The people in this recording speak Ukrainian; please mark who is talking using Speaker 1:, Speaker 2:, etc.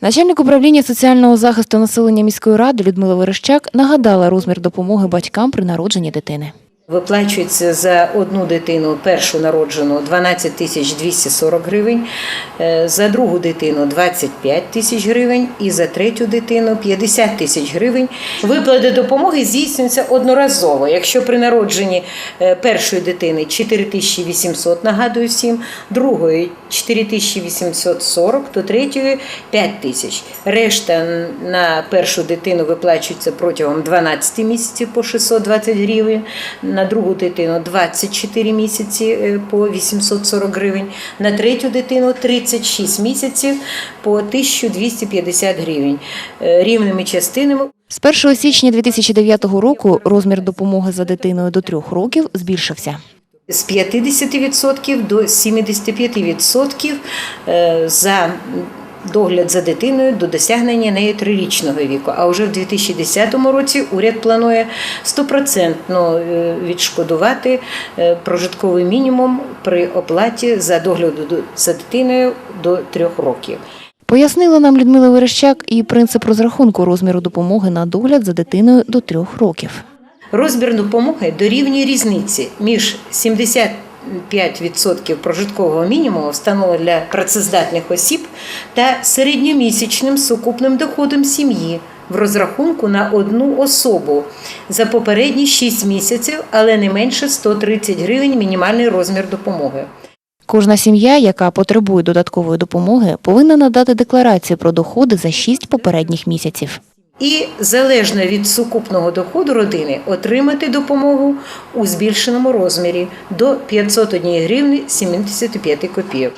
Speaker 1: Начальник управління соціального захисту населення міської ради Людмила Верещак нагадала розмір допомоги батькам при народженні дитини.
Speaker 2: Виплачується за одну дитину першу народжену 12 тисяч 240 гривень, е, за другу дитину 25 тисяч гривень і за третю дитину 50 тисяч гривень. Виплати допомоги здійснюються одноразово. Якщо при народженні е, першої дитини 4 тисячі 800, нагадую всім, другої 4 тисячі 840, то третьої 5 тисяч. Решта на першу дитину виплачується протягом 12 місяців по 620 гривень, на другу дитину 24 місяці е, по 840 гривень, на третю дитину 36 місяців по 1250 гривень. Е, Рівними частинами
Speaker 1: З 1 січня 2009 року розмір допомоги за дитиною до трьох років збільшився.
Speaker 2: З 50% до 75% е, за догляд за дитиною до досягнення нею трирічного віку. А вже в 2010 році уряд планує стопроцентно е, відшкодувати е, прожитковий мінімум при оплаті за догляду за дитиною до трьох років.
Speaker 1: Пояснила нам Людмила Верещак і принцип розрахунку розміру допомоги на догляд за дитиною до трьох років.
Speaker 2: Розмір допомоги дорівнює різниці між 75% прожиткового мінімуму, встановленого для працездатних осіб, та середньомісячним сукупним доходом сім'ї в розрахунку на одну особу за попередні 6 місяців, але не менше 130 гривень мінімальний розмір допомоги.
Speaker 1: Кожна сім'я, яка потребує додаткової допомоги, повинна надати декларацію про доходи за шість попередніх місяців.
Speaker 2: І залежно від сукупного доходу родини отримати допомогу у збільшеному розмірі до 501 гривни 75 копійок.